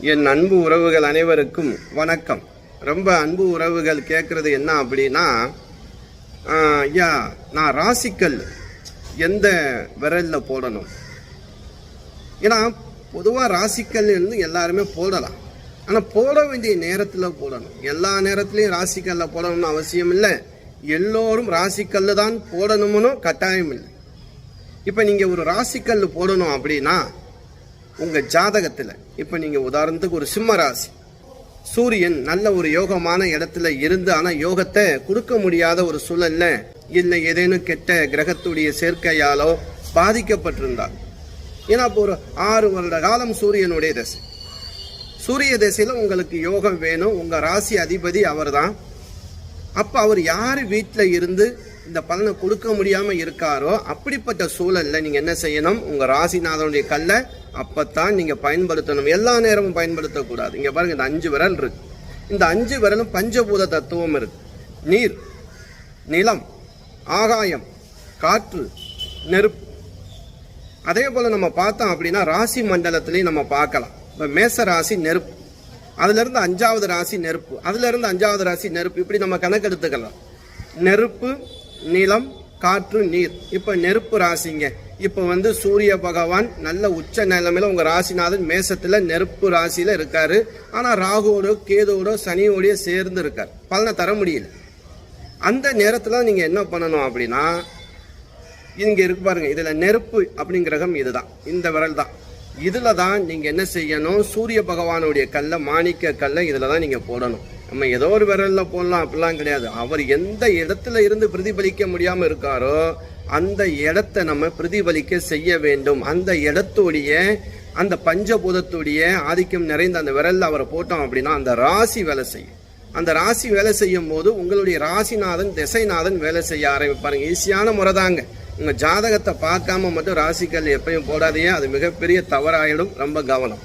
என் அன்பு உறவுகள் அனைவருக்கும் வணக்கம். ரொம்ப அன்பு உறவுகள் கேட்குறது என்ன அப்படின்னா ஐயா நான் ராசிக்கல் எந்த விரலில் போடணும்? ஏன்னா பொதுவாக ராசிக்கல் இருந்து எல்லாருமே போடலாம். ஆனால் போட வேண்டிய நேரத்தில் போடணும். எல்லா நேரத்துலையும் ராசிக்கல்ல போடணும்னு அவசியம் இல்லை. எல்லோரும் ராசிக்கல்லு தான் போடணும்னு கட்டாயம் இல்லை. இப்போ நீங்கள் ஒரு ராசிக்கல் போடணும் அப்படின்னா உங்கள் ஜாதகத்தில் இப்போ நீங்கள் உதாரணத்துக்கு ஒரு சிம்ம ராசி. சூரியன் நல்ல ஒரு யோகமான இடத்துல இருந்து ஆனால் யோகத்தை கொடுக்க முடியாத ஒரு சூழல்ல இல்லை ஏதேனும் கெட்ட கிரகத்துடைய சேர்க்கையாலோ பாதிக்கப்பட்டிருந்தார் ஏன்னா இப்போ ஒரு ஆறு வருட காலம் சூரியனுடைய தசை. சூரிய தசையில் உங்களுக்கு யோகம் வேணும் உங்கள் ராசி அதிபதி அவர் தான் அப்போ அவர் யார் வீட்டில் இருந்து இந்த பலனை கொடுக்க முடியாமல் இருக்காரோ அப்படிப்பட்ட சூழலில் நீங்கள் என்ன செய்யணும்? உங்கள் ராசிநாதனுடைய கல்லை அப்போத்தான் நீங்கள் பயன்படுத்தணும். எல்லா நேரமும் பயன்படுத்தக்கூடாது. இங்கே பாருங்கள் இந்த அஞ்சு விரல் இருக்கு. இந்த அஞ்சு விரலும் பஞ்சபூத தத்துவம் இருக்கு. நீர் நிலம் ஆகாயம் காற்று நெருப்பு. அதே போல் நம்ம பார்த்தோம் அப்படின்னா ராசி மண்டலத்திலையும் நம்ம பார்க்கலாம். இப்போ மேச ராசி நெருப்பு. அதுலேருந்து அஞ்சாவது ராசி நெருப்பு. அதுலேருந்து அஞ்சாவது ராசி நெருப்பு. இப்படி நம்ம கணக்கெடுத்துக்கலாம். நெருப்பு நிலம் காற்று நீர். இப்போ நெருப்பு ராசிங்க. இப்போ வந்து சூரிய பகவான் நல்ல உச்ச நிலமையில் உங்கள் ராசிநாதன் மேசத்தில் நெருப்பு ராசியில் இருக்கார். ஆனால் ராகுவோடோ கேதுவோடோ சனியோடையோ சேர்ந்து இருக்கார். பலனை தர முடியல. அந்த நேரத்தில் நீங்கள் என்ன பண்ணணும் அப்படின்னா இங்கே இருக்கு பாருங்கள் இதில் நெருப்பு அப்படிங்கிற இதுதான். இந்த விரல் தான். இதில் தான் நீங்கள் என்ன செய்யணும்? சூரிய பகவானுடைய கல்லை மாணிக்க கல்லை இதில் தான் நீங்கள் போடணும். நம்ம ஏதோ ஒரு விரலில் போடலாம் அப்படிலாம் கிடையாது. அவர் எந்த இடத்துல இருந்து பிரதிபலிக்க முடியாமல் இருக்காரோ அந்த இடத்த நம்ம பிரதிபலிக்க செய்ய வேண்டும். அந்த இடத்துடைய அந்த பஞ்சபூதத்துடைய ஆதிக்கம் நிறைந்த அந்த விரலில் அவரை போட்டோம் அப்படின்னா அந்த ராசி வேலை செய்யும். அந்த ராசி வேலை செய்யும் போது உங்களுடைய ராசிநாதன் திசைநாதன் வேலை செய்ய ஆரம்பிப்பாருங்க. ஈஸியான முறை தாங்க உங்கள் ஜாதகத்தை பார்க்காம மட்டும் ராசிக்கல் எப்பயும் போடாதையே அது மிகப்பெரிய தவறாயிடும். ரொம்ப கவனம்.